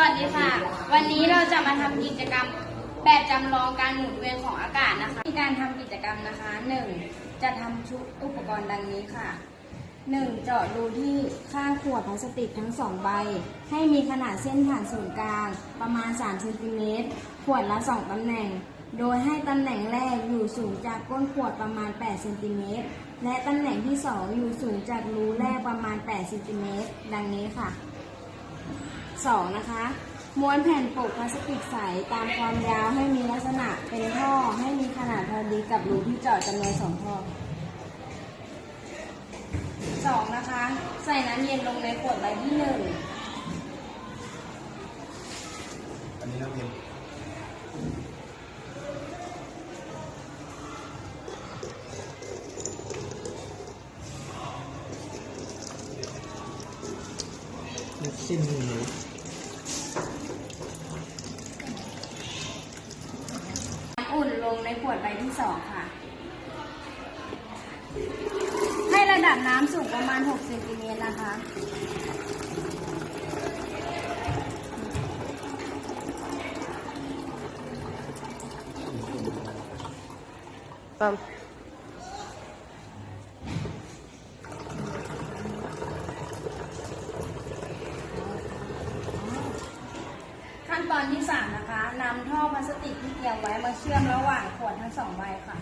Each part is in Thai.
วัสดีค่ะ วันนี้เราจะมาทำกิจกรรมแบบจำลองการหมุนเวียนของอากาศนะคะในการทำกิจกรรมนะคะ 1. จะทำชุดอุปกรณ์ดังนี้ค่ะ 1. เจาะรูที่ข้างขวดพลาสติกทั้งสองใบ ให้มีขนาดเส้นผ่านศูนย์กลาง ประมาณ3เซนติเมตรขวดละ 2ตำแหน่ง โดยให้ตำแหน่งแรกอยู่สูงจากก้นขวดประมาณ8เซนติเมตรและตำแหน่งที่ 2 อยู่สูงจากรูแรกประมาณ8เซนติเมตรดังนี้ค่ะ 2. นะคะ ม้วนแผ่นปกพลาสติกใสตามความยาวให้มีลักษณะเป็นท่อให้มีขนาดพอดีกับรูที่เจาะจำนวนสองท่อ 2. นะคะ ใส่น้ำเย็นลงในขวดใบที่ 1 อันนี้น้ำเย็นสิ้นหนู น้ำอุ่นล งในขวดใบที่สองค่ะ ให้ระดับน้ำสูงประมาณ 6 เซนติเมตรนะคะปั๊ ขั้นตอนที่3นะคะนำท่อพลาสติกที่เตรียมไว้มาเชื่อมระหว่างขวดทั้งสองใบค่ะ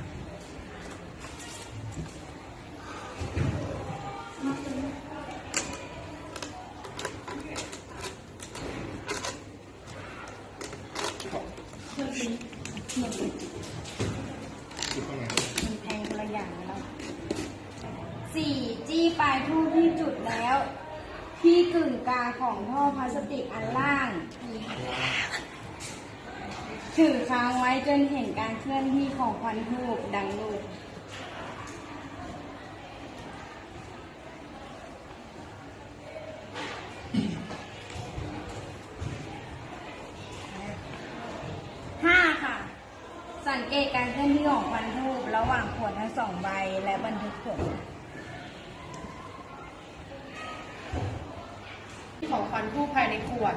มันแพงคนละอย่างแล้วสี่จี้ปลายทู่ที่จุดแล้ว ที่กึ่งกลางของท่อพลาสติกอันล่าง ถือค้างไว้จนเห็นการเคลื่อนที่ของควันทูบดังลูกห้าค่ะ สังเกตการเคลื่อนที่ของควันทูบระหว่างขวดทั้งสองใบและบันทึกผลของควันทูบภายในขวด